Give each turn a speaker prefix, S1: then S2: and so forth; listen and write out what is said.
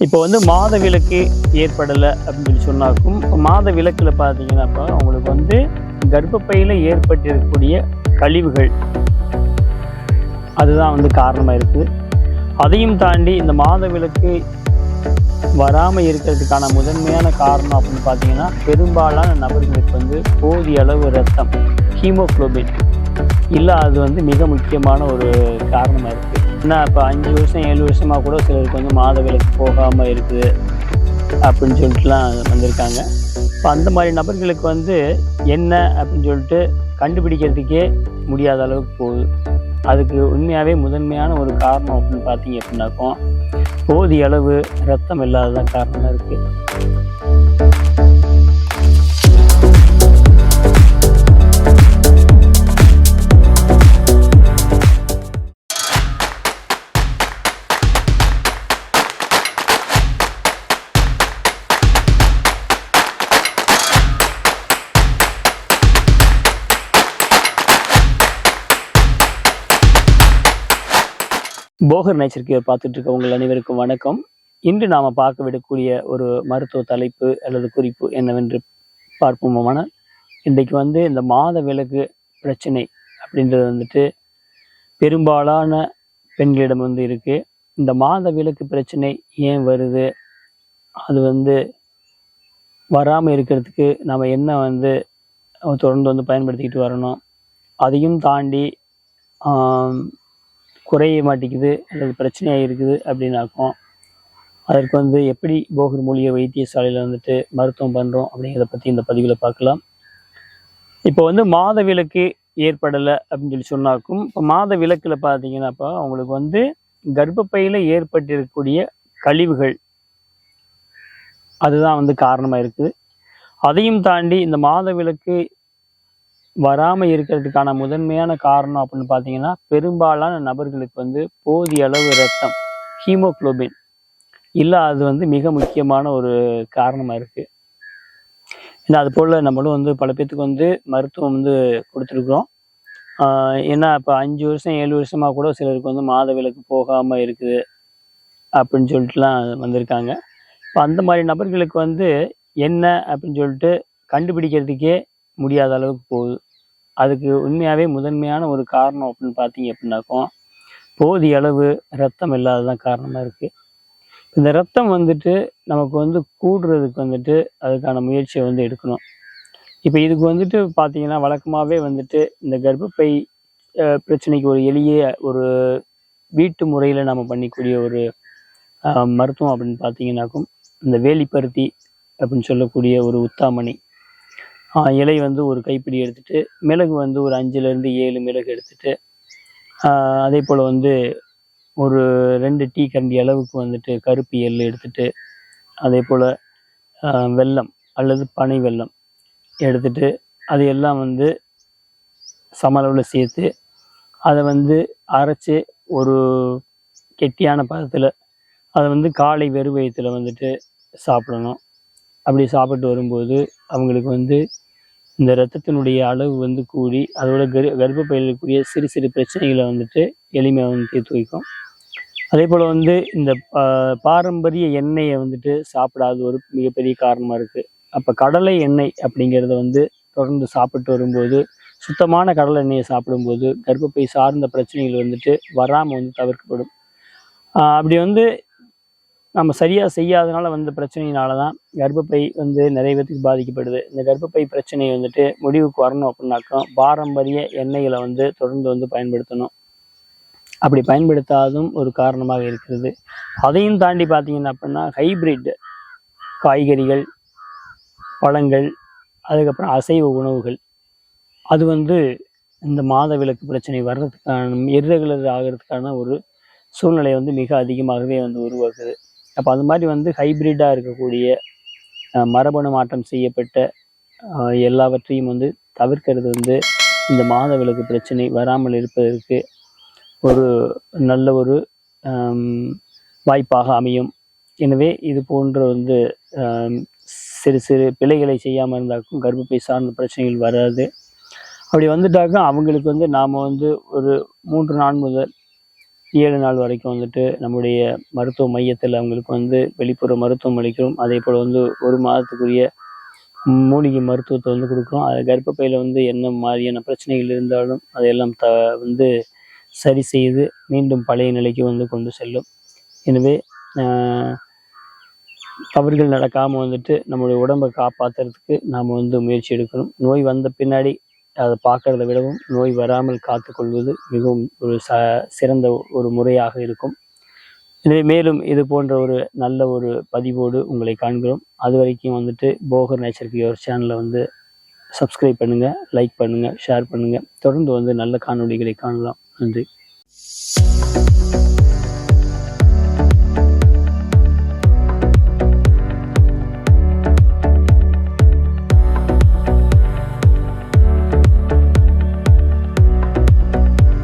S1: இப்போ வந்து மாத விளக்கு ஏற்படலை அப்படின்னு சொல்லி சொன்னாக்கும் இப்போ மாத விளக்கில் பார்த்தீங்கன்னாப்பா அவங்களுக்கு வந்து கர்ப்பப்பையில் ஏற்பட்டிருக்கக்கூடிய கழிவுகள். அதுதான் வந்து காரணமாக இருக்குது அதையும் தாண்டி இந்த மாத விளக்கு வராமல் இருக்கிறதுக்கான முதன்மையான காரணம் அப்படின்னு பார்த்தீங்கன்னா பெரும்பாலான நபர்களுக்கு வந்து போதிய அளவு ரத்தம் இல்லை அது வந்து மிக முக்கியமான ஒரு காரணமாக இருக்குது என்ன இப்போ அஞ்சு வருஷம் ஏழு வருஷமாக கூட சிலருக்கு வந்து மாத விலக்கு போகாமல் இருக்குது அப்படின்னு சொல்லிட்டுலாம் வந்திருக்காங்க. இப்போ அந்த மாதிரி நபர்களுக்கு வந்து என்ன அப்படின்னு சொல்லிட்டு கண்டுபிடிக்கிறதுக்கே முடியாத அளவுக்கு போகுது. அதுக்கு உண்மையாகவே முதன்மையான ஒரு காரணம் அப்படின்னு பார்த்தீங்க அப்படின்னாக்கோ போதிய அளவு ரத்தம் இல்லாததான் காரணமாக இருக்குது போகர் நேச்சர் கேர் பார்த்துட்டு இருக்க உங்கள் அனைவருக்கும் வணக்கம். இன்று நாம் பார்க்க விடக்கூடிய ஒரு மருத்துவ தலைப்பு அல்லது குறிப்பு என்னவென்று பார்ப்போமானால் இன்றைக்கு வந்து இந்த மாத விலக்கு பிரச்சனை அப்படின்றது வந்துட்டு பெரும்பாலான பெண்களிடம் வந்து இருக்குது இந்த மாத விலக்கு பிரச்சனை ஏன் வருது? அது வந்து வராமல் இருக்கிறதுக்கு நம்ம என்ன வந்து தொடர்ந்து வந்து பயன்படுத்திக்கிட்டு வரணும்? அதையும் தாண்டி குறைய மாட்டேங்குது அல்லது பிரச்சனையாக இருக்குது அப்படின்னாக்கும் அதற்கு வந்து எப்படி போகர் மூலிகை வைத்தியசாலையில் வந்துட்டு மருத்துவம் பண்ணுறோம் அப்படிங்கிறத பற்றி இந்த பதிவில் பார்க்கலாம். இப்போ வந்து மாத விளக்கு ஏற்படலை அப்படின்னு சொல்லி சொன்னாக்கும் இப்போ மாத விளக்கில் பார்த்தீங்கன்னாப்பா அவங்களுக்கு வந்து கர்ப்பப்பையில் ஏற்பட்டிருக்கக்கூடிய கழிவுகள் அதுதான் வந்து காரணமாக இருக்குது. அதையும் தாண்டி இந்த மாத விளக்கு வராமல் இருக்கிறதுக்கான முதன்மையான காரணம் அப்படின்னு பார்த்தீங்கன்னா பெரும்பாலான நபர்களுக்கு வந்து போதிய அளவு ரத்தம் ஹீமோகுளோபின். அது வந்து மிக முக்கியமான ஒரு காரணமாக இருக்குது ஏன்னா அது போல் நம்மளும் வந்து பல பேர்த்துக்கு வந்து மருத்துவம் வந்து கொடுத்துருக்குறோம். ஏன்னா இப்போ அஞ்சு வருஷம் ஏழு வருஷமாக கூட சிலருக்கு வந்து மாத விலக்கு போகாமல் இருக்குது அப்படின்னு சொல்லிட்டுலாம் வந்திருக்காங்க. இப்போ அந்த மாதிரி நபர்களுக்கு வந்து என்ன அப்படின்னு சொல்லிட்டு கண்டுபிடிக்கிறதுக்கே முடியாத அளவுக்கு போகுது. அதுக்கு உண்மையாகவே முதன்மையான ஒரு காரணம் அப்படின்னு பார்த்தீங்க அப்படின்னாக்கும் போதிய அளவு ரத்தம் இல்லாததான் காரணமாக இருக்குது இந்த ரத்தம் வந்துட்டு நமக்கு வந்து கூடுறதுக்கு வந்துட்டு அதுக்கான முயற்சியை வந்து எடுக்கணும். இப்போ இதுக்கு வந்துட்டு பார்த்தீங்கன்னா வழக்கமாகவே வந்துட்டு இந்த கர்ப்பப்பை பிரச்சனைக்கு ஒரு எளிய ஒரு வீட்டு முறையில் நம்ம பண்ணிக்கூடிய ஒரு மருத்துவம் அப்படின்னு பார்த்தீங்கன்னாக்கும் இந்த வேலிப்பருத்தி அப்படின்னு சொல்லக்கூடிய ஒரு உத்தாமணி இலை வந்து ஒரு கைப்பிடி எடுத்துட்டு மிளகு வந்து ஒரு அஞ்சுலேருந்து ஏழு மிளகு எடுத்துட்டு அதே போல் வந்து ஒரு ரெண்டு டீ கரண்டி அளவுக்கு வந்துட்டு கருப்பு எள் எடுத்துட்டு அதே போல் வெல்லம் அல்லது பனை வெல்லம் எடுத்துட்டு அது எல்லாம் வந்து சமளவில் சேர்த்து அதை வந்து அரைச்சி ஒரு கெட்டியான பதத்தில் அதை வந்து காலை வெறுவயத்தில் வந்துட்டு சாப்பிடணும். அப்படி சாப்பிட்டு வரும்போது அவங்களுக்கு வந்து இந்த ரத்தத்தினுடைய அளவு வந்து கூடி அதோட கரு கர்ப்பப்பையில் இருக்கக்கூடிய சிறு சிறு பிரச்சனைகளை வந்துட்டு எளிமையாக வந்து தீர்த்து வைக்கும். அதே போல் வந்து இந்த பாரம்பரிய எண்ணெயை வந்துட்டு சாப்பிடாத ஒரு மிகப்பெரிய காரணமாக இருக்குது அப்போ கடலை எண்ணெய் அப்படிங்கிறத வந்து தொடர்ந்து சாப்பிட்டு வரும்போது சுத்தமான கடலை எண்ணெயை சாப்பிடும்போது கர்ப்பப்பை சார்ந்த பிரச்சனைகள் வந்துட்டு வராமல் வந்து தவிர்க்கப்படும். அப்படி வந்து நம்ம சரியாக செய்யாதனால வந்த பிரச்சனையினால தான் கர்ப்பப்பை வந்து நிறைய பேத்துக்கு பாதிக்கப்படுது. இந்த கர்ப்பப்பை பிரச்சனை வந்துட்டு முடிவுக்கு வரணும் அப்படின்னாக்கா பாரம்பரிய எண்ணெய்களை வந்து தொடர்ந்து வந்து பயன்படுத்தணும். அப்படி பயன்படுத்தாதும் ஒரு காரணமாக இருக்கிறது. அதையும் தாண்டி பார்த்தீங்கன்னா அப்படின்னா ஹைப்ரிட் காய்கறிகள் பழங்கள் அதுக்கப்புறம் அசைவ உணவுகள். அது வந்து இந்த மாத விளக்கு பிரச்சனை வர்றதுக்கான இர்ரெகுலர் ஆகிறதுக்கான ஒரு சூழ்நிலை வந்து மிக அதிகமாகவே வந்து உருவாக்குது அப்போ அது மாதிரி வந்து ஹைபிரிட்டாக இருக்கக்கூடிய மரபணு மாற்றம் செய்யப்பட்ட எல்லாவற்றையும் வந்து தவிர்க்கிறது வந்து இந்த மாத விளக்கு பிரச்சனை வராமல் இருப்பதற்கு ஒரு நல்ல ஒரு வாய்ப்பாக அமையும். எனவே இது போன்ற வந்து சிறு சிறு பிழைகளை செய்யாமல் இருந்தாக்கும் கர்ப்பப்பை சார்ந்த பிரச்சனைகள் வராது. அப்படி வந்துட்டாக்கா அவங்களுக்கு வந்து நாம் வந்து ஒரு மூன்று நாள் முதல் ஏழு நாள் வரைக்கும் வந்துட்டு நம்முடைய மருத்துவ மையத்தில் அவங்களுக்கு வந்து வெளிப்புற மருத்துவம் அளிக்கிறோம். அதே போல் வந்து ஒரு மாதத்துக்குரிய மூலிகை மருத்துவத்தை வந்து கொடுக்குறோம். அது கர்ப்பப்பையில் வந்து என்ன மாதிரியான பிரச்சனைகள் இருந்தாலும் அதையெல்லாம் த வந்து சரி செய்து மீண்டும் பழைய நிலைக்கு வந்து கொண்டு செல்லும். எனவே தவறுகள் நடக்காமல் வந்துட்டு நம்மளுடைய உடம்பை காப்பாற்றுறதுக்கு நாம் வந்து முயற்சி எடுக்கணும். நோய் வந்த பின்னாடி அதை பார்க்கறத விடவும் நோய் வராமல் காத்துக்கொள்வது மிகவும் ஒரு ச சிறந்த ஒரு முறையாக இருக்கும். எனவே மேலும் இது போன்ற ஒரு நல்ல ஒரு பதிவோடு உங்களை காண்கிறோம். அது வரைக்கும் வந்துட்டு போகர் நேச்சருக்கு ஒரு சேனலை வந்து சப்ஸ்கிரைப் பண்ணுங்கள் லைக் பண்ணுங்கள் ஷேர் பண்ணுங்கள் தொடர்ந்து வந்து நல்ல காணொளிகளை காணலாம். நன்றி.